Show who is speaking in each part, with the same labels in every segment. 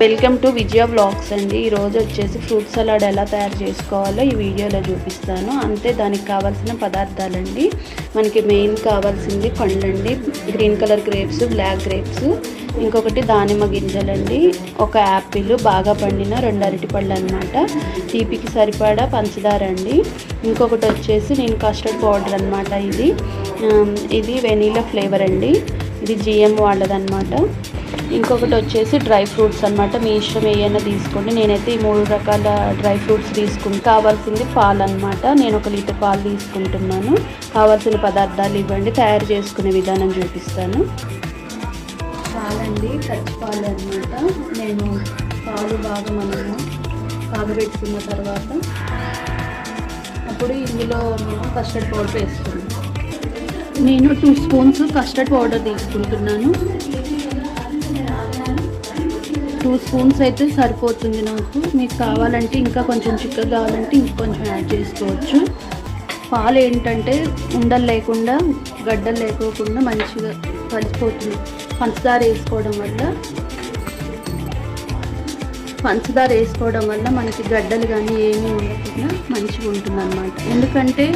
Speaker 1: Welcome to Vijaya blogs అండి. ఈరోజు వచ్చేసి ఫ్రూట్ సలాడ్ ఎలా తయారు చేసుకోవాలో ఈ వీడియోలో చూపిస్తాను. అంతే దానికి కావాల్సిన పదార్థాలండి. మనకి మెయిన్ కావాల్సింది పండ్లండి. Green colour grapes black grapes ఇంకొకటి దానిమ్మ గింజలండి. ఒక యాపిల్ బాగా పండిన రెండు అరటి పళ్ళు అనమాట తీపికి సరిపడా పంచదార అండి. ఇంకొకటి వచ్చేసి నేను కస్టర్డ్ పౌడర్ అనమాట ఇది. ఇది వెనీలా ఫ్లేవర్ అండి. ఇది జిఎం వాళ్ళదనమాట ఇంకొకటి వచ్చేసి డ్రై ఫ్రూట్స్ అన్నమాట. మీ ఇష్టం ఏమైనా తీసుకోండి. నేనైతే ఈ మూడు రకాల డ్రై ఫ్రూట్స్ తీసుకుని కావాల్సింది పాలు అనమాట నేను ఒక లీటర్ పాలు తీసుకుంటున్నాను. కావాల్సిన పదార్థాలు ఇవ్వండి. తయారు చేసుకునే విధానం చూపిస్తాను. పాలండి. పచ్చి పాలు అనమాట నేను పాలు బాగా మనము కాగబెట్టుకున్న తర్వాత అప్పుడు ఇందులో కస్టర్డ్ పౌడర్ వేసుకున్నాం నేను టూ స్పూన్స్ కస్టర్డ్ పౌడర్ తీసుకుంటున్నాను. టూ స్పూన్స్ అయితే సరిపోతుంది నాకు. మీకు కావాలంటే ఇంకా కొంచెం చిక్కగా కావాలంటే ఇంకొంచెం యాడ్ చేసుకోవచ్చు. పాలు ఏంటంటే ఉండలు లేకుండా గడ్డలు లేకోకుండా మంచిగా కలిసిపోతుంది. పంచదార వేసుకోవడం వల్ల. పంచదార వేసుకోవడం వల్ల మనకి గడ్డలు కానీ ఏమీ ఉండకుండా మంచిగా ఉంటుంది అనమాట ఎందుకంటే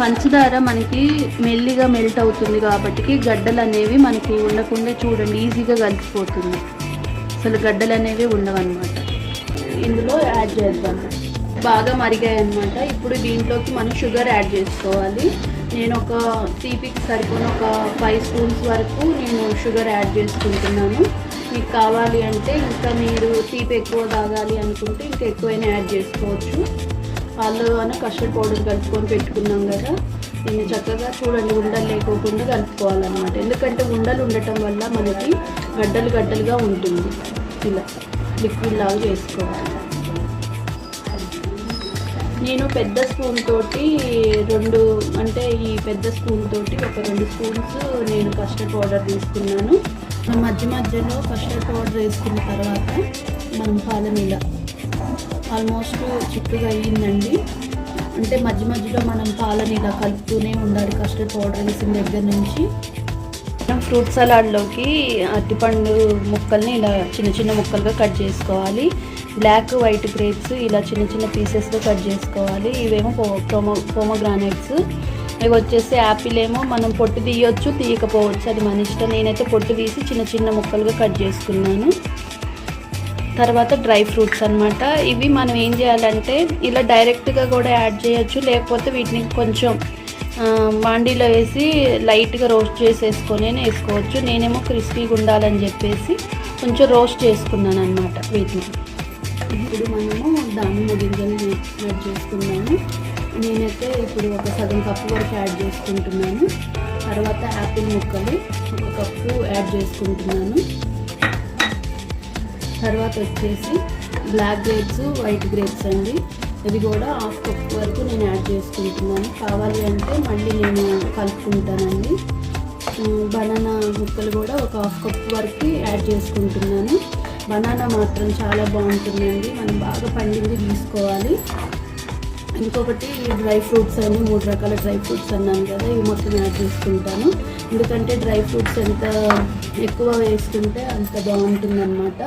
Speaker 1: పంచదార మనకి మెల్లిగా మెల్ట్ అవుతుంది కాబట్టి గడ్డలు అనేవి మనకి ఉండకుండా చూడండి ఈజీగా కలిసిపోతుంది. అసలు గడ్డలు అనేవి ఉండవన్నమాట. ఇందులో యాడ్ చేద్దాం. బాగా మరిగాయి అనమాట ఇప్పుడు దీంట్లోకి మనం షుగర్ యాడ్ చేసుకోవాలి. నేను ఒక తీపికి సరిపోయిన ఒక ఫైవ్ స్పూన్స్ వరకు నేను షుగర్ యాడ్ చేసుకుంటున్నాను. మీకు కావాలి అంటే ఇంకా మీరు తీపి ఎక్కువ తాగాలి అనుకుంటే ఇంకా ఎక్కువైనా యాడ్ చేసుకోవచ్చు. పాలు అని కస్టర్డ్ పౌడర్ కలుపుకొని పెట్టుకున్నాం కదా. దీన్ని చక్కగా చూడండి ఉండలు లేకోకుండా కలుపుకోవాలన్నమాట. ఎందుకంటే ఉండలు ఉండటం వల్ల మనకి గడ్డలు గడ్డలుగా ఉంటుంది. ఇలా లిక్విడ్ లాగా చేసుకోవాలి. నేను పెద్ద స్పూన్ తోటి రెండు అంటే ఈ పెద్ద స్పూన్ తోటి ఒక రెండు స్పూన్స్ నేను కస్టర్డ్ పౌడర్ తీసుకున్నాను. మధ్య మధ్యలో కస్టర్డ్ పౌడర్ వేసుకున్న తర్వాత మనం పాల ఆల్మోస్ట్ చిక్కగా అయ్యిందండి. అంటే మధ్య మధ్యలో మనం పాలని ఇలా కలుపుతూనే ఉండాలి. కస్టర్డ్ పౌడర్ వేసిన దగ్గర నుంచి ఫ్రూట్ సలాడ్లోకి అరటిపండు ముక్కల్ని ఇలా చిన్న చిన్న ముక్కలుగా కట్ చేసుకోవాలి. బ్లాక్ వైట్ గ్రేప్స్ ఇలా చిన్న చిన్న పీసెస్గా కట్ చేసుకోవాలి. ఇవేమో ప్రోమో పోమోగ్రానైట్స్. ఇవి వచ్చేసి యాపిల్ ఏమో మనం పొట్టు తీయొచ్చు తీయకపోవచ్చు. అది మన ఇష్టం. నేనైతే పొట్టు తీసి చిన్న చిన్న ముక్కలుగా కట్ చేసుకున్నాను. తర్వాత డ్రై ఫ్రూట్స్ అనమాట ఇవి మనం ఏం చేయాలంటే ఇలా డైరెక్ట్గా కూడా యాడ్ చేయొచ్చు. లేకపోతే వీటిని కొంచెం మాండీలో వేసి లైట్గా రోస్ట్ చేసేసుకొని వేసుకోవచ్చు. నేనేమో క్రిస్పీగా ఉండాలని చెప్పేసి కొంచెం రోస్ట్ చేసుకున్నాను అనమాట వీటిని. ఇప్పుడు మనము దానిమ్మ గింజలు యాడ్ చేసుకున్నాము. నేనైతే ఇప్పుడు ఒక సగం కప్పు వరకు యాడ్ చేసుకుంటున్నాను. తర్వాత యాపిల్ ముక్కలు ఒక కప్పు యాడ్ చేసుకుంటున్నాను. తర్వాత వచ్చేసి బ్లాక్ గ్రేప్స్ వైట్ గ్రేప్స్ అండి. ఇది కూడా హాఫ్ కప్ వరకు నేను యాడ్ చేసుకుంటున్నాను. కావాలి అంటే మళ్ళీ నేను కలుపుకుంటానండి. బనానా ముక్కలు కూడా ఒక హాఫ్ కప్ వరకు యాడ్ చేసుకుంటున్నాను. బనానా మాత్రం చాలా బాగుంటుందండి. మనం బాగా పండింది తీసుకోవాలి. ఇంకొకటి డ్రై ఫ్రూట్స్ అని మూడు రకాల డ్రై ఫ్రూట్స్ అన్నాను కదా ఇవి మొత్తం యాడ్ చేసుకుంటాను. ఎందుకంటే డ్రై ఫ్రూట్స్ ఎంత ఎక్కువ వేసుకుంటే అంత బాగుంటుందన్నమాట.